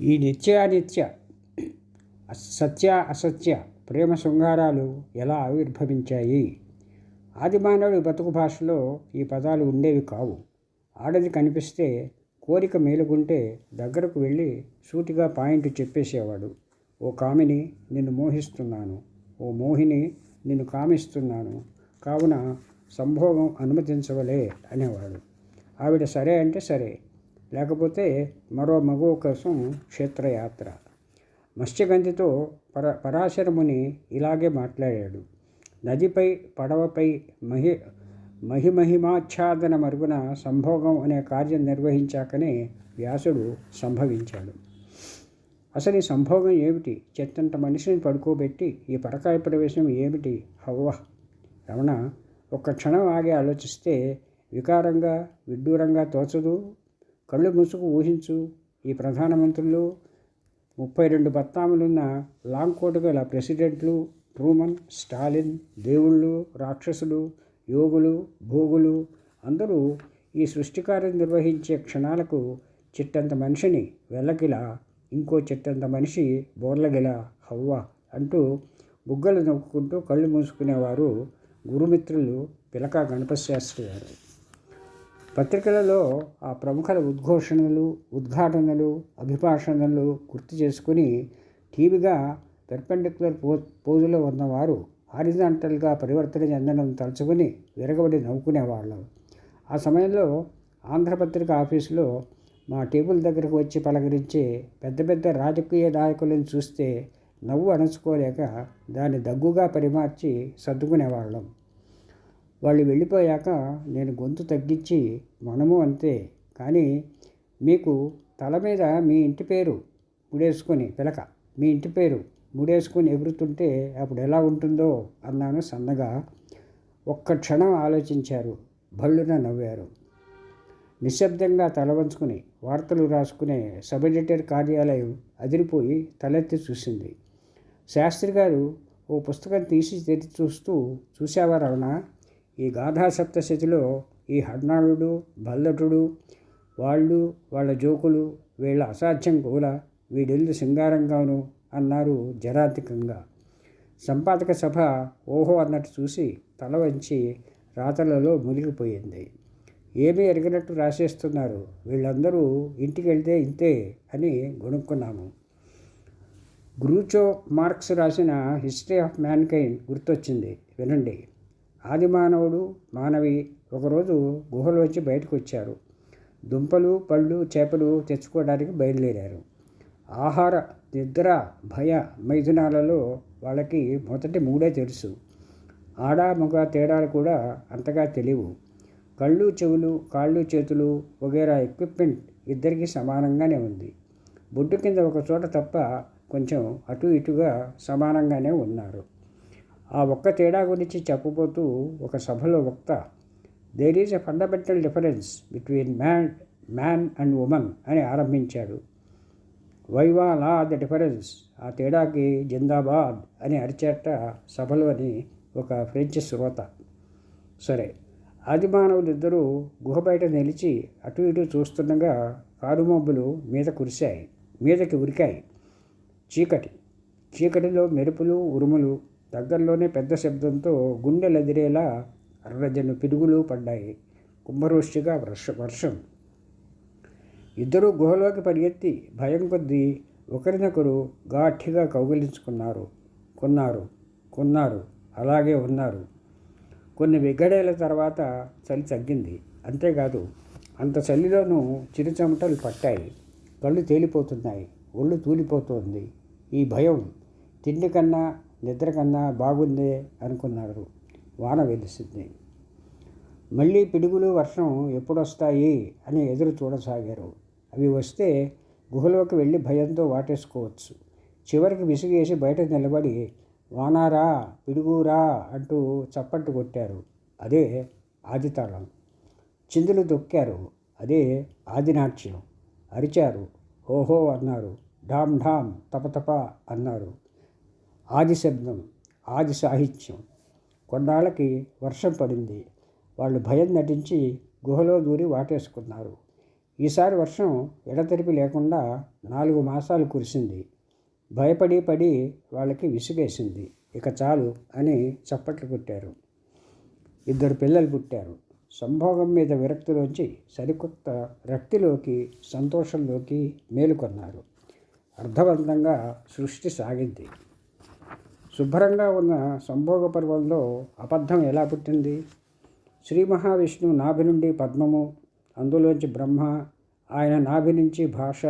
ఈ నిత్యానిత్య సత్య అసత్య ప్రేమ శృంగారాలు ఎలా ఆవిర్భవించాయి? ఆదిమానవుడి బతుకు భాషలో ఈ పదాలు ఉండేవి కావు. ఆడది కనిపిస్తే కోరిక మేలుకుంటే దగ్గరకు వెళ్ళి సూటిగా పాయింట్ చెప్పేసేవాడు. ఓ కామిని నిన్ను మోహిస్తున్నాను. ఓ మోహిని నిన్ను కామిస్తున్నాను. కావున సంభోగం అనుమతించవలే అనేవాడు. ఆవిడ సరే అంటే సరే. లేకపోతే మరో మగువ కోసం క్షేత్రయాత్ర. మత్స్యగంధితో పర పరాశరముని ఇలాగే మాట్లాడాడు. నదిపై పడవపై మహి మహిమహిమాచ్ఛాదన మరుగున సంభోగం అనే కార్యం నిర్వహించాకనే వ్యాసుడు సంభవించాడు. అసలు ఈ సంభోగం ఏమిటి? చెత్తంత మనిషిని పడుకోబెట్టి ఈ పరకాయ ప్రవేశం ఏమిటి? హవ్వ! రమణ ఒక్క క్షణం ఆగి ఆలోచిస్తే వికారంగా విడ్డూరంగా తోచదు కళ్ళు మూసుకు ఊహించు ఈ ప్రధానమంత్రులు ముప్పై రెండు బత్తాములున్న లాంగ్ కోటు గల ప్రెసిడెంట్లు ట్రూమన్ స్టాలిన్ దేవుళ్ళు రాక్షసులు యోగులు భోగులు అందరూ ఈ సృష్టికార్యం నిర్వహించే క్షణాలకు చిట్టంత మనిషిని వెళ్ళకిలా ఇంకో చిట్టంత మనిషి బోర్లగిల హవ్వ అంటూ బుగ్గలు నొక్కుంటూ కళ్ళు మూసుకునేవారు గురుమిత్రులు పిలక గణపశాస్త్రి గారు. పత్రికలలో ఆ ప్రముఖుల ఉద్ఘోషణలు ఉద్ఘాటనలు అభిభాషణలు గుర్తు చేసుకుని టీవీగా పెర్పెండిక్యులర్ పో పోజులో ఉన్నవారు హారిజాంటల్గా పరివర్తన చెందడం తలుచుకుని విరగబడి నవ్వుకునేవాళ్ళం. ఆ సమయంలో ఆంధ్రపత్రిక ఆఫీసులో మా టేబుల్ దగ్గరకు వచ్చి పలకరించే పెద్ద పెద్ద రాజకీయ నాయకులను చూస్తే నవ్వు అణచుకోలేక దాన్ని దగ్గుగా పరిమార్చి సర్దుకునేవాళ్ళం. వాళ్ళు వెళ్ళిపోయాక నేను గొంతు తగ్గించి మనము అంతే. కానీ మీకు తల మీద మీ ఇంటి పేరు ముడేసుకొని పిలక. మీ ఇంటి పేరు ముడేసుకొని ఎగురుతుంటే అప్పుడు ఎలా ఉంటుందో అన్నాను సన్నగా. ఒక్క క్షణం ఆలోచించారు. భళ్ళున నవ్వారు. నిశ్శబ్దంగా తల వంచుకుని వార్తలు రాసుకునే సబ్ ఎడిటర్ కార్యాలయం అదిరిపోయి తలెత్తి చూసింది. శాస్త్రి గారు ఓ పుస్తకం తీసి తెరిచి చూస్తూ చూసావా రమణ? ఈ గాథా సప్తశతిలో ఈ హర్నాళుడు బల్లటుడు వాళ్ళు వాళ్ళ జోకులు వీళ్ళ అసాధ్యం కూడా వీడెల్లు శృంగారంగాను అన్నారు జరాతికంగా. సంపాదక సభ ఓహో అన్నట్టు చూసి తల వంచి రాతలలో మునిగిపోయింది. ఏమీ ఎరగనట్టు రాసేస్తున్నారు. వీళ్ళందరూ ఇంటికి వెళ్తే ఇంతే అని గొనుక్కున్నాము గ్రూచో మార్క్స్ రాసిన హిస్టరీ ఆఫ్ మ్యాన్కైండ్ గుర్తొచ్చింది. వినండి. ఆది మానవుడు మానవి ఒకరోజు గుహలోంచి బయటకు వచ్చారు. దుంపలు పళ్ళు చేపలు తెచ్చుకోవడానికి బయలుదేరారు. ఆహార నిద్ర భయ మైథునాలలో వాళ్ళకి మొదటి మూడే తెలుసు. ఆడ మగ తేడాలు కూడా అంతగా తెలియవు. కళ్ళు చెవులు కాళ్ళు చేతులు వగేరా ఎక్విప్మెంట్ ఇద్దరికీ సమానంగానే ఉంది. బొడ్డు కింద ఒక చోట తప్ప కొంచెం అటు ఇటుగా సమానంగానే ఉన్నారు. ఆ ఒక్క తేడా గురించి చెప్పబోతూ ఒక సభలో వక్త there is a fundamental difference between man man and women అని ఆరంభించాడు. వైవాలా ద డిఫరెన్స్ ఆ తేడాకి జిందాబాద్ అని అరిచేట సభలోని ఒక ఫ్రెంచ్ శ్రోత. సరే ఆదిమానవులిద్దరూ గుహ బయట నిలిచి అటు ఇటు చూస్తుండగా కారుమబ్బులు మీద కురిశాయి మీదకి ఉరికాయి. చీకటి చీకటిలో మెరుపులు ఉరుములు దగ్గరలోనే పెద్ద శబ్దంతో గుండెలెదిరేలా అర్రజను పిడుగులు పడ్డాయి. కుంభరోష్టిగా వర్ష వర్షం. ఇద్దరూ గుహలోకి పరిగెత్తి భయం కొద్దీ ఒకరినొకరు గాఠిగా కౌగిలించుకున్నారు. కొన్నారు కొన్నారు అలాగే ఉన్నారు. కొన్ని విగ్గడేల తర్వాత చలి తగ్గింది. అంతేకాదు అంత చలిలోనూ చిరుచెమటలు పట్టాయి. కళ్ళు తేలిపోతున్నాయి ఒళ్ళు తూలిపోతోంది. ఈ భయం తిండి కన్నా నిద్ర కన్నా బాగుందే అనుకున్నారు. వాన వెలిసింది. మళ్ళీ పిడుగులు వర్షం ఎప్పుడొస్తాయి అని ఎదురు చూడసాగారు. అవి వస్తే గుహలోకి వెళ్ళి భయంతో వాటేసుకోవచ్చు. చివరికి విసిగేసి బయట నిలబడి వానారా పిడుగురా అంటూ చప్పట్టు కొట్టారు. అదే ఆదితాళం. చిందులు దొక్కారు. అదే ఆదినాట్యం. అరిచారు. ఓహో అన్నారు. ఢామ్ ఢామ్ తపతప అన్నారు. ఆది శబ్దం ఆది సాహిత్యం కొన్నాళ్ళకి వర్షం పడింది. వాళ్ళు భయం నటించి గుహలో దూరి వాటేసుకున్నారు. ఈసారి వర్షం ఎడతెరిపి లేకుండా నాలుగు మాసాలు కురిసింది. భయపడి పడి వాళ్ళకి విసుగేసింది. ఇక చాలు అని చప్పట్లు కొట్టారు. ఇద్దరు పిల్లలు పుట్టారు. సంభోగం మీద విరక్తిలోంచి సరికొత్త రక్తిలోకి సంతోషంలోకి మేలుకొన్నారు. అర్థవంతంగా సృష్టి సాగింది. శుభ్రంగా ఉన్న సంభోగ పర్వంలో అబద్ధం ఎలా పుట్టింది? శ్రీ మహావిష్ణువు నాభి నుండి పద్మము అందులోంచి బ్రహ్మ ఆయన నాభి నుంచి భాష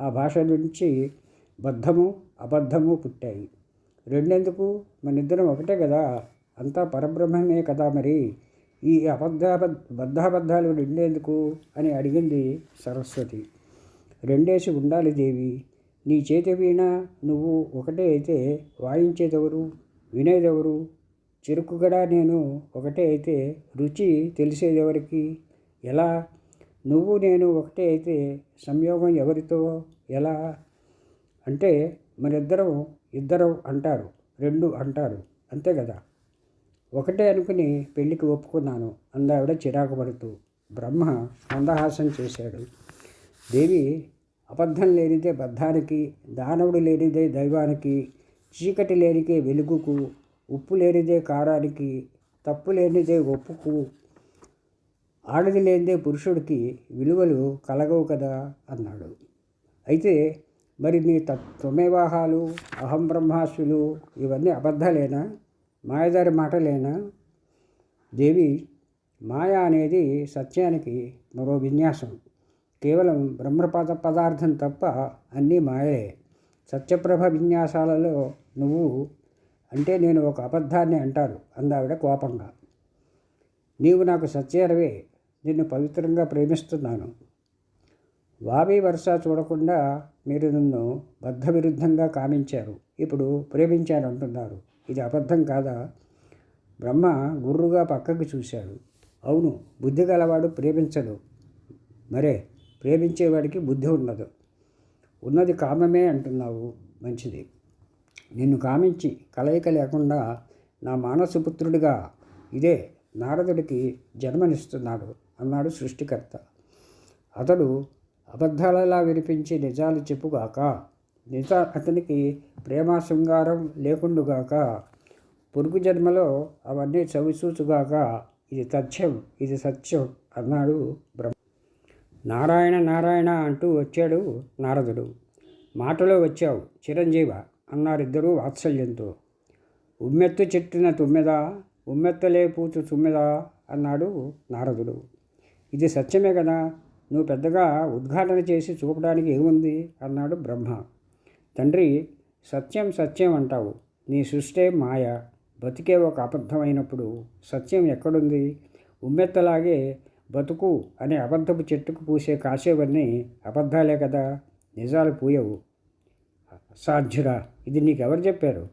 ఆ భాష నుంచి బద్ధము అబద్ధము పుట్టాయి. రెండెందుకు? మనిద్దరం ఒకటే కదా? అంతా పరబ్రహ్మమే కదా మరి? ఈ అబద్ధ బద్ధాబద్ధాలు రెండేందుకు? అని అడిగింది సరస్వతి. రెండేసి ఉండాలి దేవి. నీ చేతి వీణ నువ్వు ఒకటే అయితే వాయించేదెవరు? వినేదెవరు? చెరుకుగడ నేను ఒకటే అయితే రుచి తెలిసేదెవరికి? ఎలా? నువ్వు నేను ఒకటే అయితే సంయోగం ఎవరితో? ఎలా? అంటే మరిద్దరం ఇద్దరం అంటారు రెండు అంటారు అంతే కదా? ఒకటే అనుకుని పెళ్ళికి ఒప్పుకున్నాను అందావిడ చిరాకు పడుతూ బ్రహ్మ మందహాసం చేశాడు. దేవి అబద్ధం లేనిదే బద్ధానికి దానవుడు లేనిదే దైవానికి చీకటి లేనిదే వెలుగుకు ఉప్పు లేనిదే కారానికి తప్పు లేనిదే ఒప్పుకు ఆడది లేనిదే పురుషుడికి విలువలు కలగవు కదా అన్నాడు. అయితే మరి నీ త్వమేవాహాలు అహం బ్రహ్మాస్యులు ఇవన్నీ అబద్ధాలేనా? మాయదారి మాటలేనా? దేవి మాయ అనేది సత్యానికి మరో విన్యాసం. కేవలం బ్రహ్మపద పదార్థం తప్ప అన్నీ మాయే. సత్యప్రభ విన్యాసాలలో నువ్వు అంటే నేను ఒక అబద్ధాన్ని అంటారు అందావిడ కోపంగా. నీవు నాకు సత్యరవే నిన్ను పవిత్రంగా ప్రేమిస్తున్నాను. వావి వరుస చూడకుండా మీరు నన్ను బద్ధవిరుద్ధంగా కామించారు. ఇప్పుడు ప్రేమించాను అంటున్నారు ఇది అబద్ధం కాదా? బ్రహ్మ గుర్రుగా పక్కకు చూశాడు. అవును బుద్ధి గలవాడు ప్రేమించడు. మరే ప్రేమించేవాడికి బుద్ధి ఉండదు. ఉన్నది కామమే అంటున్నావు మంచిది. నిన్ను కామించి కలయిక లేకుండా నా మానసపుత్రుడిగా ఇదే నారదుడికి జన్మనిస్తున్నాడు అన్నాడు సృష్టికర్త. అతడు అబద్ధాలలా వినిపించి నిజాలు చెప్పుగాక నిజ అతనికి ప్రేమ శృంగారం లేకుండుగాక పొరుగు జన్మలో అవన్నీ చవిచూచుగాక ఇది తథ్యం ఇది సత్యం అన్నాడు బ్రహ్మ నారాయణ నారాయణ అంటూ వచ్చాడు నారదుడు. మాటలో వచ్చావు చిరంజీవ అన్నారిద్దరూ వాత్సల్యంతో. ఉమ్మెత్తు చెట్టున తుమ్మెదా ఉమ్మెత్తలే పూతు తుమ్మెదా అన్నాడు నారదుడు. ఇది సత్యమే కదా నువ్వు పెద్దగా ఉద్ఘాటన చేసి చూపడానికి ఏముంది అన్నాడు బ్రహ్మ. తండ్రి సత్యం సత్యం అంటావు నీ సృష్టే మాయ బతికే ఒక అబద్ధమైనప్పుడు సత్యం ఎక్కడుంది? ఉమ్మెత్తలాగే బతుకు అనే అబద్ధపు చెట్టుకు పూసే కాసేవన్నీ అబద్ధాలే కదా? నిజాలు పూయవు. సాధ్యురా ఇది నీకెవరు చెప్పారు?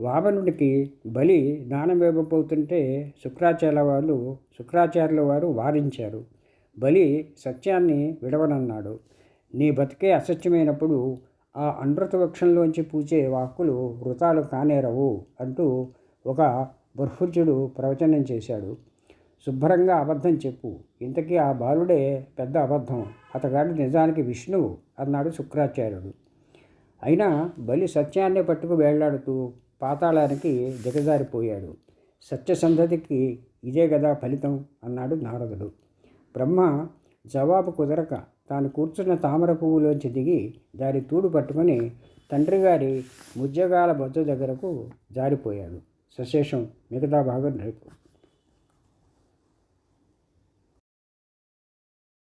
వామనుడికి బలి దానం శుక్రాచార్య వాళ్ళు శుక్రాచార్యుల వారు వారించారు. బలి సత్యాన్ని విడవనన్నాడు. నీ బతికే అసత్యమైనప్పుడు ఆ అనృత వృక్షంలోంచి పూచే వాక్కులు వృతాలు కానేరవు అంటూ ఒక బృహుజుడు ప్రవచనం చేశాడు. శుభ్రంగా అబద్ధం చెప్పు. ఇంతకీ ఆ బాలుడే పెద్ద అబద్ధం. అతగాడు నిజానికి విష్ణువు అన్నాడు శుక్రాచార్యుడు. అయినా బలి సత్యాన్ని పట్టుకు వేళ్ళాడుతూ పాతాళానికి దిగజారిపోయాడు. సత్యసంధతికి ఇదే కదా ఫలితం అన్నాడు నారదుడు. బ్రహ్మ జవాబు కుదరక తాను కూర్చున్న తామర పువ్వులోంచి దిగి దాని తూడు పట్టుకొని తండ్రి గారి ముజ్జగాల బొజ్జ దగ్గరకు జారిపోయాడు. సశేషం మిగతా భాగం రేపు.